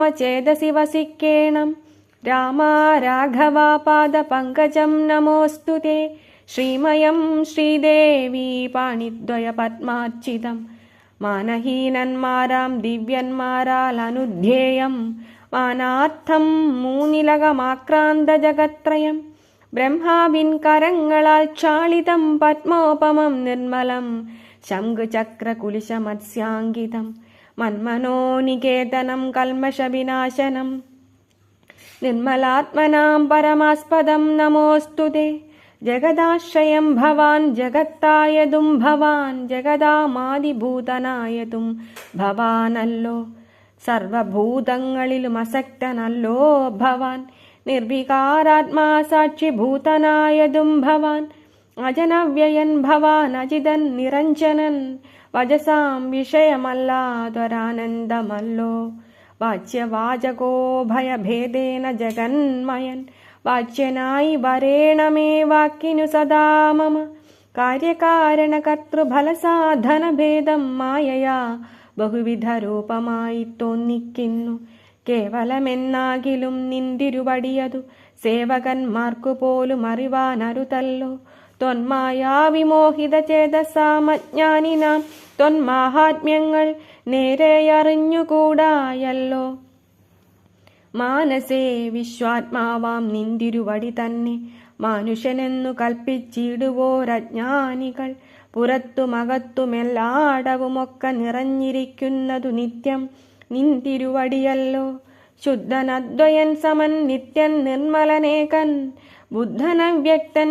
ചേതസി വസിക്കേണം രാമ രാഘവ പാദപങ്കജം നമോസ്തു തേ. ശ്രീമയം ശ്രീദേവി പാണിദ്വയ പത്മാർച്ചിതം മാനഹീനന്മാരാം ദിവ്യന്മാരാൽ അനുധ്യേയം. മാനാർത്ഥം മൂന്നിലകമാക്രാന്ത ജഗത്രയം ബ്രഹ്മാവിൻ കരങ്ങളാൽ ക്ഷാളിതം പത്മോപമം നിർമ്മലം. ശംഖുചക്രകുലിശമത്സ്യാങ്കിതം മന്മനോനികേതനം കൽമഷവിനാശനം നിർമ്മലാത്മനാം പരമാസ്പദം നമോസ്തു തേ. ജഗദാശ്രയം ഭവാൻ ജഗത്തായതും ഭവാൻ ജഗദാമാതിഭൂതനായതും ഭവാനല്ലോ. സർവഭൂതങ്ങളിലും അസക്തനല്ലോ ഭവാൻ. നിർവികാരാത്മാ സാക്ഷിഭൂതനായതും ഭവാൻ. അജനവ്യയൻ ഭവാൻ അജിതൻ നിരഞ്ജനൻ വജസാം വിഷയമല്ലാതൊരാനന്ദമല്ലോ വാച്യവാചകോ ഭയഭേദേന ജഗന്മയൻ വാച്യനായി വരേണമേ വാക്കിനു സദാ മമ കാര്യകാരണകർത്തൃഫലസാധനഭേദം മായയാ ബഹുവിധ രൂപമായി തോന്നിക്കുന്നു കേവലമെന്നാകിലും നിന്തിരുവടിയതു സേവകന്മാർക്കു പോലും അറിവാനരുതല്ലോ ചേതസാമജ്ഞാനിനാം ത്വന്മാഹാത്മ്യങ്ങൾ നേരെയറിഞ്ഞുകൂടായല്ലോ. മാനസേ വിശ്വാത്മാവാം നിന്തിരുവടി തന്നെ. മനുഷ്യനെന്നു കൽപ്പിച്ചിടുവോരജ്ഞാനികൾ. പുറത്തുമകത്തുമെല്ലാടവുമൊക്കെ നിറഞ്ഞിരിക്കുന്നതു നിത്യം നിന്തിരുവടിയല്ലോ. ശുദ്ധനദ്വയൻ സമൻ നിത്യൻ നിർമ്മലനേകൻ. ബുദ്ധനവ്യക്തൻ